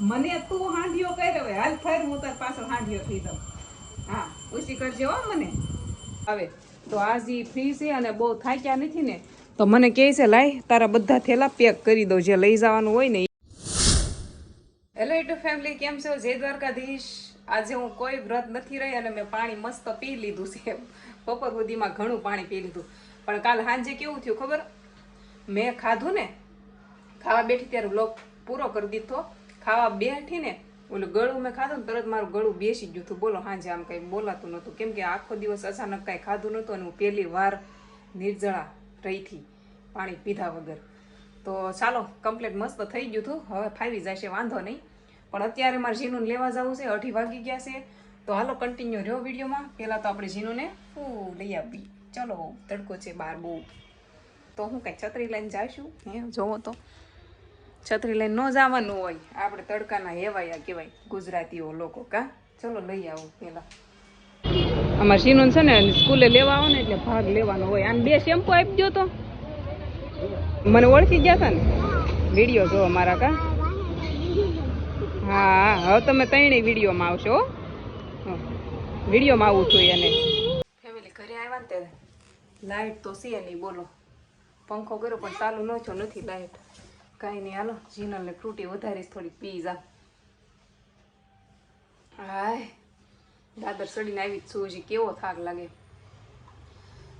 મને તું હાંડિયો કરી હવે. હાલ ફેર હું તાર પાછળ હાંડિયો થઈ દઉં હા ઓછી કરજે હો મને. હવે તો આજે ઈ ફ્રી છે અને બહુ થાક્યા નથી ને તો મને કહે છે લાય તારા બધા થેલા પેક કરી દઉં જે લઈ જવાનું હોય ને હેલો યુટ્યુબ ફેમિલી કેમ છો? જય દ્વારકાધીશ. આજે હું કોઈ વ્રત નથી રહી અને મેં પાણી મસ્ત પી લીધું છે. બપોર સુધીમાં ઘણું પાણી પી લીધું. પણ કાલ સાંજે કેવું થયું ખબર? મેં ખાધું ને ખાવા બેઠી ત્યારે બ્લોગ પૂરો કરી દીધો. ખાવા બેઠી ને, ઓલું ગળું મેં ખાધું ને, તરત મારું ગળું બેસી ગયું હતું. બોલો, હાંજે આમ કંઈ બોલાતું નહોતું. કેમ કે આખો દિવસ અચાનક કાંઈ ખાધું નહોતું અને હું પહેલી વાર નિર્જળા રહીથી પાણી પીધા વગર. તો ચાલો કમ્પ્લેટ મસ્ત થઈ ગયું હતું. હવે ફાવી જશે, વાંધો નહીં. પણ અત્યારે મારે ઝીનું લેવા જવું છે, અઢી વાગી ગયા છે. તો હાલો કન્ટિન્યુ રહ્યો વિડીયોમાં. પહેલાં તો આપણે જીનુને ફૂ લઈ આવી ચલો, તડકો છે બાર બહુ. તો હું કાંઈ છત્રી લઈને જાઈશું? હે, જોવો તો. છત્રી લઈને ન જવાનું હોય, આપણે તડકાના હેવાયા કહેવાય, ગુજરાતીઓ લોકો, કા? ચલો લઈ આવો પહેલાં. અમારે શીનું છે ને સ્કૂલે લેવા આવો ને, એટલે ભાગ લેવાનો હોય. આમ બે શેમ્પુ આપી દો તો. મને ઓળખી ગયા હતા ને? વીડિયો જો મારા, કા? હા હવે તમે ત્રણેય વિડીયોમાં આવશો, હો. હં. વિડીયોમાં આવવું જોઈએ એને. ફેમિલી ઘરે આવ્યા ને ત્યારે. લાઈટ તો છે નહીં, બોલો. પંખો કર્યો પણ ચાલુ ન છો નથી લાઈટ કાંઈ નહીં. હાલો, જીનલને ફ્રૂટી વધારીશ થોડી પી હાય, દાદર સડીને આવી જ કેવો થાક લાગે.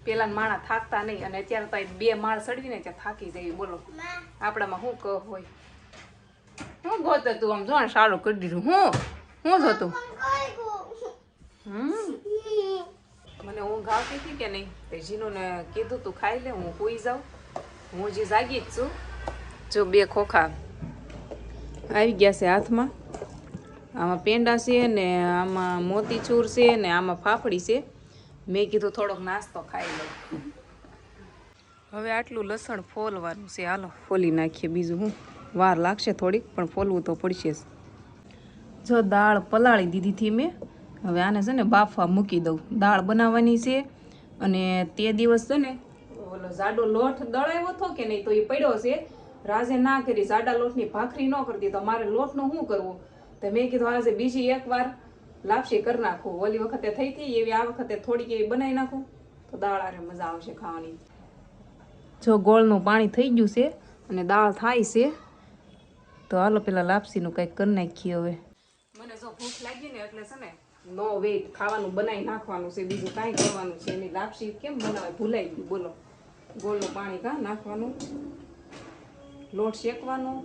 પેલા માણા થાકતા નહીં, અને અત્યારે તો બે માળ સડવીને ત્યાં થાકી જાય બોલો, આપણામાં શું કહ હોય? હું ગોતો તું આમ? જોણ સારું કરી દીધું. હું? હું જોતું? મને ઊંઘ આવતી હતી કે નહીં? તે જીનુને કીધું તું, ખાઈ લે, હું કોઈ જાઉં. હું જે જાગી જ છું. જો બે ખોખા આવી ગયા છે હાથમાં. આમાં પેંડા છે ને આમાં મોતીચૂર છે ને આમાં ફાફડી છે. મેં કીધું થોડોક નાસ્તો ખાઈ લઉં. હવે આટલું લસણ ફોલવાનું છે. હાલો, ફોલી નાખીએ બીજું હું. વાર લાગશે થોડીક, પણ ફોલવું તો પડશે જ. જો દાળ પલાળી દીધી હતી મેં. હવે આને છે ને બાફવા મૂકી દઉં. દાળ બનાવવાની છે અને તે દિવસ છે ને ઓલો જાડો લોટ દળાવ્યો હતો કે નહીં તો એ પડ્યો છે. રાજે ના કરી, જાડા લોટની ભાખરી ન કરતી તો મારે લોટનું શું કરવું? તો મેં કીધું આજે બીજી એકવાર લાપસી કરી નાખું. ઓલી વખતે થઈ હતી, એવી આ વખતે થોડીક એવી બનાવી નાખું. તો દાળ આરે મજા આવશે ખાવાની. જો ગોળનું પાણી થઈ ગયું છે અને દાળ થાય છે, તો હાલો પેલા લાપસીનું કંઈક કરી નાખીએ હવે. મને જો ભૂખ લાગી ને એટલે છે ને, નો વેટ, ખાવાનું બનાવી નાખવાનું છે, બીજું કાંઈ કરવાનું છે એની લાપસી કેમ બનાવે? ભૂલાઈ ગયું, બોલો. ગોળનું પાણી કાં નાખવાનું? લોટ શેકવાનો?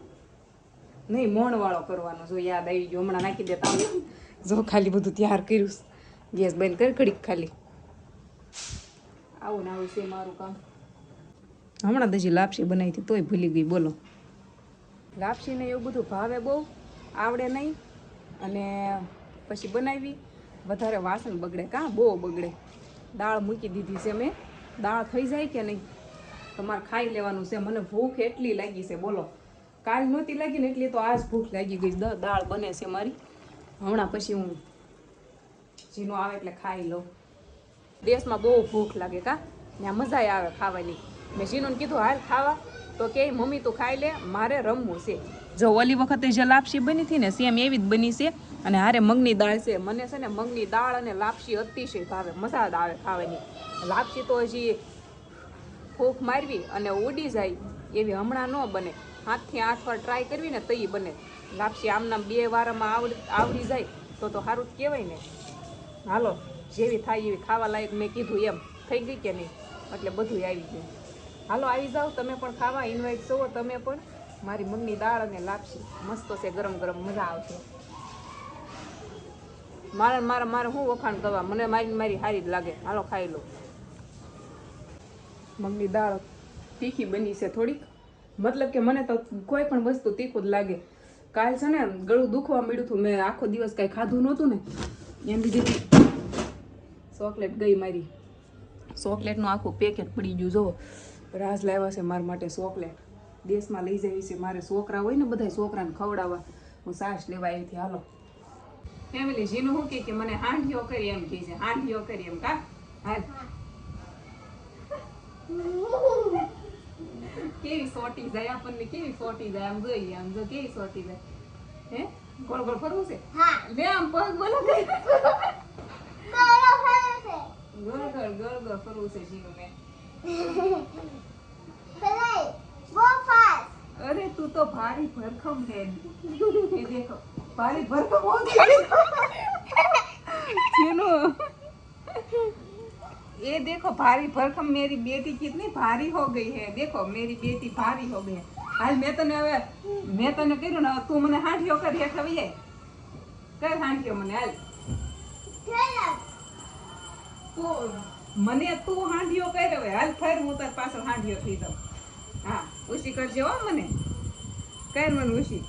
નહીં, મોણવાળો કરવાનો. જો યાદ આવી ગયો, હમણાં નાખી દેતા જો ખાલી બધું તૈયાર કર્યું ગેસ બંધ કરી ઘડીક ખાલી. આવું ને આવું છે મારું કામ. હમણાં તો હજી લાપસી બનાવી હતી, તોય ભૂલી ગઈ, બોલો. લાપસીને એવું બધું ભાવે બહુ, આવડે નહીં. અને પછી બનાવી. વધારે વાસણ બગડે કાં? બહુ બગડે. દાળ મૂકી દીધી છે મેં. દાળ થઈ જાય કે નહીં? તમારે ખાઈ લેવાનું છે. મને ભૂખ એટલી લાગી છે, બોલો. કાલ નહોતી લાગી ને એટલી તો આજ ભૂખ લાગી ગઈ. દાળ બને છે મારી. હમણાં પછી હું જીનો આવે એટલે ખાઈ લઉં. દેશમાં બહુ ભૂખ લાગે કા? ત્યાં મજા આવે ખાવાની. મેં જીનુને કીધું, હાલ ખાવા. તો કે, મમ્મી, તું ખાઈ લે, મારે રમવું છે. જો ઓલી વખતે જે લાપસી બની હતી ને, સેમ એવી જ બની છે. અને હારે મગની દાળ છે. મને છે ને મગની દાળ અને લાપસી અતિશય ભાવે, મજા આવે ખાવાની. લાપસી તો હજી ફૂંક મારવી અને ઉડી જાય એવી હમણાં ન બને. હાથથી આઠ વાર ટ્રાય કરવી ને તઈ બને. લાપસી આમના બે વારમાં આવડી જાય તો તો સારું જ કહેવાય ને. હાલો, જેવી થાય એવી ખાવા લાયક મેં કીધું એમ. થઈ ગઈ કે નહીં? એટલે બધું આવી ગયું. હાલો, આવી જાઓ. તમે પણ ખાવા ઇન્વાઇટ છો તમે પણ. મારી મમ્મી દાળ અને લાપસી. મસ્ત છે, ગરમ ગરમ. મજા આવશે. મારે મારે મારે શું વખાણ કરવા? મને મારી મારી સારી જ લાગે. હાલો, ખાઈ લો. મગની દાળ તીખી બની છે થોડીક. મતલબ કે મને તો કોઈ પણ વસ્તુ તીખું જ લાગે. કાલ છે ને ગળું દુખવા મળ્યું હતું, મેં આખો દિવસ કાંઈ ખાધું નહોતું ને. એમ બીજી ચોકલેટ ગઈ મારી. ચોકલેટનું આખું પેકેટ પડી ગયું, જુઓ. રાસ લાવ્યા છે મારા માટે ચોકલેટ. દેશમાં લઈ જવી છે મારે છોકરા હોય ને બધા છોકરાને ખવડાવવા. હું સાસ લેવા હતી, હાલો. ફેમિલી જીનું શું કે મને હાંડિયો કરી એમ કહે છે હાંડિયો કરી એમ કા? હાલ. કેવી સોટી જાય આપણને કેવી સોટી જાય આમ જોઈએ આમ જો કેવી સોટી જાય હે? ગોળ ગોળ ફરવું છે? હા. લે આમ પગ બોલો ગઈ ફરવું છે જીવ મેં અરે તું તો ભારી ભરખમ છે. એ દેખો ભરખમ હોતી. ये देखो भारी भरकम मेरी बेटी कितनी भारी हो गई है देखो मेरी बेटी भारी हो गई है હાલ મેં તને હવે મેં તને કર્યું ને હવે તું મને હાંઠિયો કરી હેઠ આવી જાય કર હાંઠિયો મને હાલ પેલા તું મને તું હાંઠિયો કર હવે હાલ ફેર હું તાર પાછળ હાંઠિયો થઈ જાઉં હા ઉશી કરજે હો મને કર મને ઉશી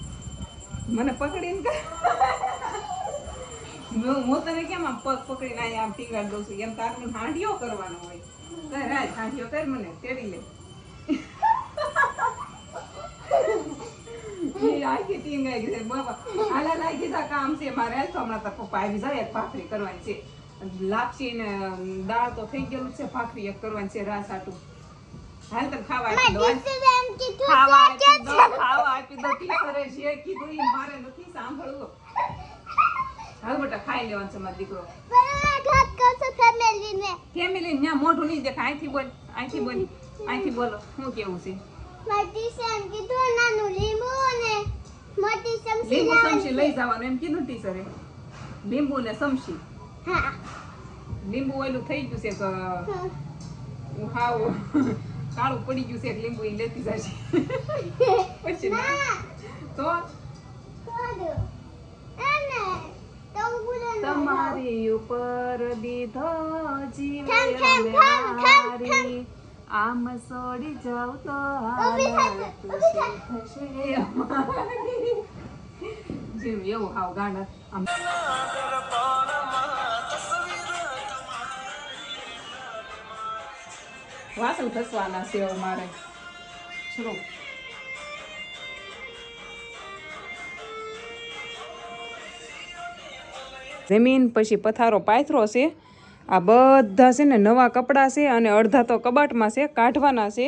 મને પકડીને કર હું તને કેમ આમ પગ પકડીને અહીંયા આમ ટીંગાડ દઉં છું? એમ તારે મને હાંડિયો કરવાનો હોય. રાજ હાંડિયો કર મને તેડી લે. આખી ટીંગાઈ ગઈ છે. લાગી જા કામ છે મારે. તો હમણાં તાર પપ્પા આવી જાય એક ભાખરી કરવાની છે. લાપસી ને દાળ તો થઈ ગયેલું છે ભાખરી એક કરવાની છે રાસ આટું. હાલ તને ખાવા આપી દો ખાવા આપી દો ખાવા આપી દો કીધું એ મારે નથી સાંભળવું. હાલ બેટા ખાઈ લેવાનું છે મારો દીકરો. ફેમિલી ને મોઢું નહીં દેખાય. અહીંથી બોલ અહીંથી બોલ અહીંથી બોલો. શું કેવું છે? ટીચર એમ કીધું નાનું લીંબુ અને મોટી ચમચી લીંબુ સમસી લઈ જવાનું. એમ કીધું ટીચરે લીંબુ ને સમસી હા લીંબુ ઓલું થઈ ગયું છે તો હાવ કાળું પડી ગયું છે લીંબુ એ લેતી જશે. પછી તો? તમારી ઉપર દીધો જીવ મારી આમ સોડી જાવ તો જીવ હાલત થશે? જેમ એવું હાવ ગાંડા. આમ વાસણ ઘસવાના છે હવે મારે ચલો. જમીન, પછી પથારો પાથરો છે. આ બધા છે ને નવા કપડાં છે અને અડધા તો કબાટમાં છે, કાઢવાના છે.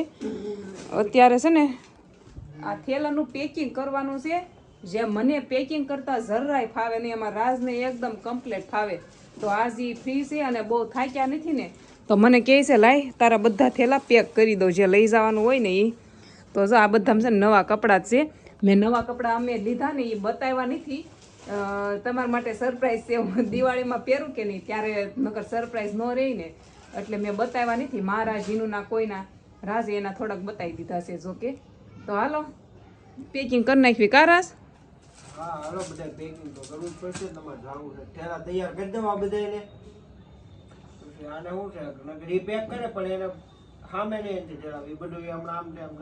અત્યારે છે ને આ થેલાનું પેકિંગ કરવાનું છે. જે મને પેકિંગ કરતાં જરાય ફાવે નહીં, એમાં રાજને એકદમ કમ્પ્લીટ ફાવે. તો આજ ઈ ફ્રી છે અને બહુ થાક્યા નથી ને, તો મને કહે છે, લાય, તારા બધા થેલા પેક કરી દો જે લઈ જવાનું હોય ને એ તો જો આ બધામાં છે નવા કપડાં જ છે. મેં નવા કપડાં અમે લીધા ને એ બતાવ્યા નથી. તમારા માટે સરપ્રાઈઝ છે. હું દિવાળીમાં પહેરું કે નહીં? ત્યારે નકર સરપ્રાઈઝ ન રહી ને. એટલે મેં બતાવ્યા નથી. મારા જીનુના કોઈના રાજે એના થોડાક બતાવી દીધા છે. જો કે. તો હાલો. પેકિંગ કરી નાખવી. કા રાસ હા હાલો બધા પેકિંગ તો કરવું જ પડશે. તમારે જાવું છે. ઠેલા તૈયાર કરી દેવા બધાને આને શું છે? નકર કરે પણ એને સામે નહીં એનથી એ બધું હમણાં આમ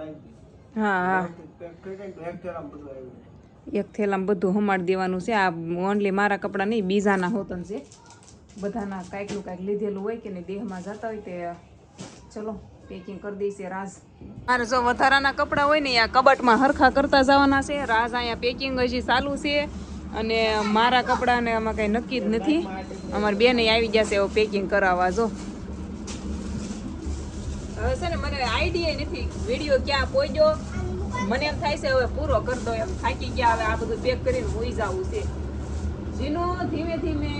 હા હા. પેક એક બધું આવ્યું એક થેલામાં બધું હમાડી દેવાનું છે. આ ઓનલી મારા કપડાં નહીં, બીજાના હોતન છે. બધાના કાંઈકનું કાંઈક લીધેલું હોય કે નહીં, દેહમાં જતા હોય તે ચલો પેકિંગ કરી દઈશે રાજ. મારે જો વધારાના કપડાં હોય ને આ કબાટમાં હરખા કરતા જવાના છે. રાજ અહીંયા પેકિંગ હજી ચાલુ છે અને મારા કપડાને આમાં કાંઈ નક્કી જ નથી. અમારી બેને આવી જશે એવું પેકિંગ કરાવવા, જો. હવે છે ને, મને આઈડિયા નથી વીડિયો ક્યાં પહોંચ્યો? મને એમ થાય છે, હવે પૂરો કરી દો, એમ થાકી ગયા, હવે આ બધું પેક કરીને હોઈ જવું છે. જીનો ધીમે ધીમે